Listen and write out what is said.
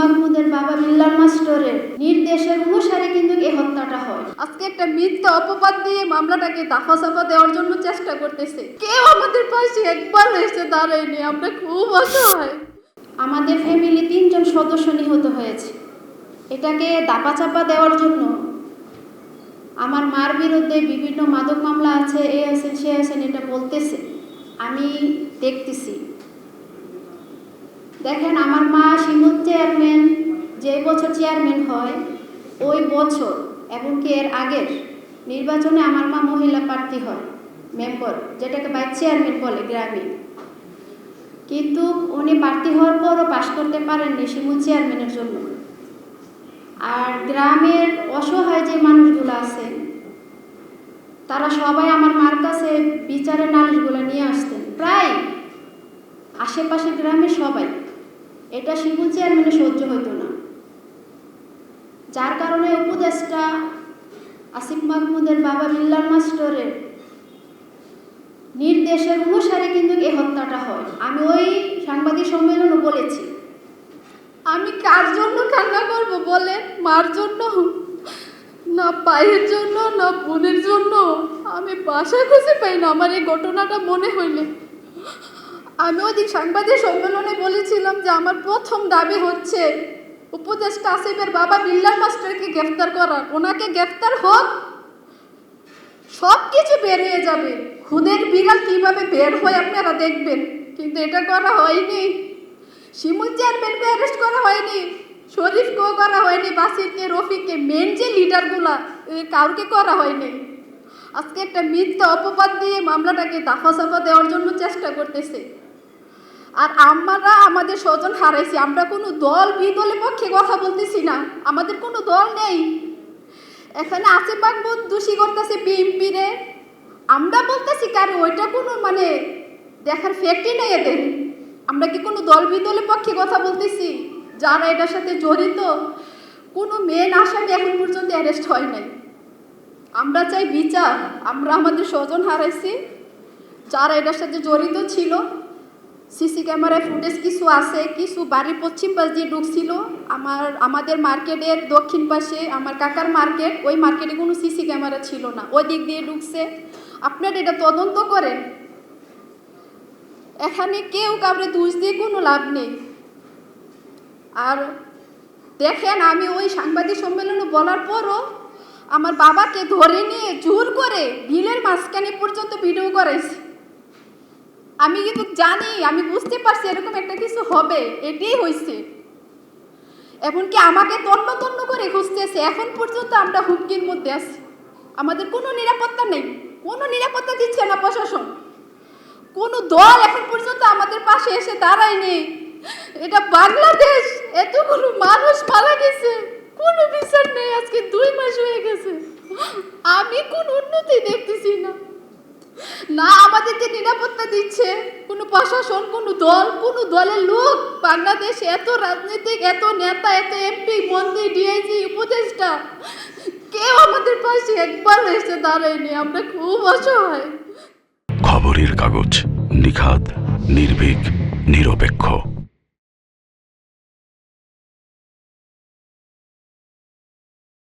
মাহমুদের বাবা মিল্লার মাস্টরের নির্দেশের অনুসারে কিন্তু এই হত্যাটা হয়। আজকে একটা মিথ্যা অপবাদ দিয়ে মামলাটাকে দাফা সাফা দেওয়ার জন্য চেষ্টা করতেছে। কেউ আমাদের পাশে একবার এসে দাঁড়ায়নি আমরা খুব অসহায়। আমাদের ফ্যামিলি তিনজন সদস্য নিহত হয়েছে। এটাকে দাপা চাপা দেওয়ার জন্য আমার মার বিরুদ্ধে বিভিন্ন মাদক মামলা আছে এ আছেন সে আছেন এটা বলতেছে। আমি দেখতেছি। দেখেন আমার মা চেয়ারম্যান যে বছর চেয়ারম্যান হয়, ওই বছর এবং কি এর আগের নির্বাচনে আমার মা মহিলা প্রার্থী হয় মেম্বার যেটাকে ভাইস চেয়ারম্যান বলে গ্রামে। কিন্তু উনি প্রার্থী হওয়ার পরও পাশ করতে পারেননি শিমুল চেয়ারম্যানের জন্য। আর গ্রামের অসহায় যে মানুষগুলো আছে, তারা সবাই আমার মার কাছে বিচারের নালিশগুলো নিয়ে আসতেন। প্রায় আশেপাশে গ্রামের সবাই। এটা শিমুল চেয়ারম্যানের সহ্য হতো না। যার কারণে উপদেশটা আসিফ মাহমুদের বাবা মিল্লার মাস্টরের নির্দেশের অনুসারে কিন্তু এই হত্যাটা হয়। আমি ওই সাংবাদিক সম্মেলনে বলেছি। আমি কার জন্য কান্না করব বলে মার জন্য? না পায়ের জন্য? না বোনের জন্য? আমি বাসা খুঁজে পাই না। আমার এই ঘটনাটা মনে হইলে। আমি ওই দিন সাংবাদিক সম্মেলনে বলেছিলাম যে আমার প্রথম দাবি হচ্ছে উপদেষ্টা আসিফের বাবা বিল্লার মাস্টারকে গ্রেফতার করা। ওনাকে গ্রেফতার হোক সব কিছু বেরিয়ে যাবে। খুদের বিড়াল কীভাবে বের হয় আপনারা দেখবেন, কিন্তু এটা করা হয়নি। শিমুল চেয়ারম্যানকে অ্যারেস্ট করা হয়নি, শরীফকেও করা হয়নি বাসিরকে রফিককে মেন যে লিডারগুলা কাউকে করা হয়নি। আজকে একটা মিথ্যা অপবাদ দিয়ে মামলাটাকে দাফা সাফা দেওয়ার জন্য চেষ্টা করতেছে। আর আমরা, আমাদের স্বজন হারাইছি। আমরা কোনো দল, বিদলের পক্ষে কথা বলতেছি না। আমাদের কোনো দল নেই। এখানে আসিফ মাহমুদ দোষী করতেছে বিএমপি রে। আমরা বলতেছি কারণ ওইটা কোনো মানে দেখার ফ্যাক্টই নেই এদের। আমরা কি কোনো দল, বিদলের পক্ষে কথা বলতেছি? যারা এটার সাথে জড়িত, কোনো মেন আসামি এখন পর্যন্ত অ্যারেস্ট হয় নাই। আমরা চাই বিচার। আমরা আমাদের স্বজন হারাইছি। যারা এটার সাথে জড়িত ছিল সিসি ক্যামেরায় ফুটেজ কিছু আছে, কিছু বাড়ির পশ্চিম পাশ দিয়ে ঢুকছিল। আমার, আমাদের মার্কেটের দক্ষিণ পাশে, আমার কাকার মার্কেট, ওই মার্কেটে কোনো সিসি ক্যামেরা ছিল না। ওই দিক দিয়ে ঢুকছে। আপনারা এটা তদন্ত করেন। এখানে কেউ কাউরে দোষ দিয়ে কোনো লাভ নেই। আর দেখেন, আমি ওই সাংবাদিক সম্মেলনে বলার পরও আমার বাবাকে ধরে নিয়ে জোর করে বিলের মাঝখানে পর্যন্ত ভিডিও করাইছি আমি কিন্তু জানি, আমি বুঝতে পারছি এরকম একটা কিছু হবে, এটাই হয়েছে এমনকি আমাকে তন্ন তন্ন করে খুঁজতেছে, এখন পর্যন্ত আমরা হুমকির মধ্যে আছি। আমাদের কোনো নিরাপত্তা নেই, কোনো নিরাপত্তা দিচ্ছে না প্রশাসন। কোনো দল এখন পর্যন্ত আমাদের পাশে এসে দাঁড়ায়নি এটা বাংলাদেশ, এতগুলো মানুষ মারা গেছে, কোনো বিচার নেই, আজকে দুই মাস হয়ে গেছে। আমি কোন উন্নতি দেখতেছি না। না আমাদের যে নিরাপত্তা দিচ্ছে। কোনো প্রশাসন, কোনো দল, কোনো দলের লোক। বাংলাদেশে এত রাজনৈতিক, এত নেতা, এত এমপি, মন্ত্রী, ডিআইজি, উপদেষ্টা। কেউ আমাদের পাশে একবার এসে দাঁড়ায়নি। আমরা খুব অসহায়। খবরের কাগজ নিখাদ, নির্ভীক, নিরপেক্ষ।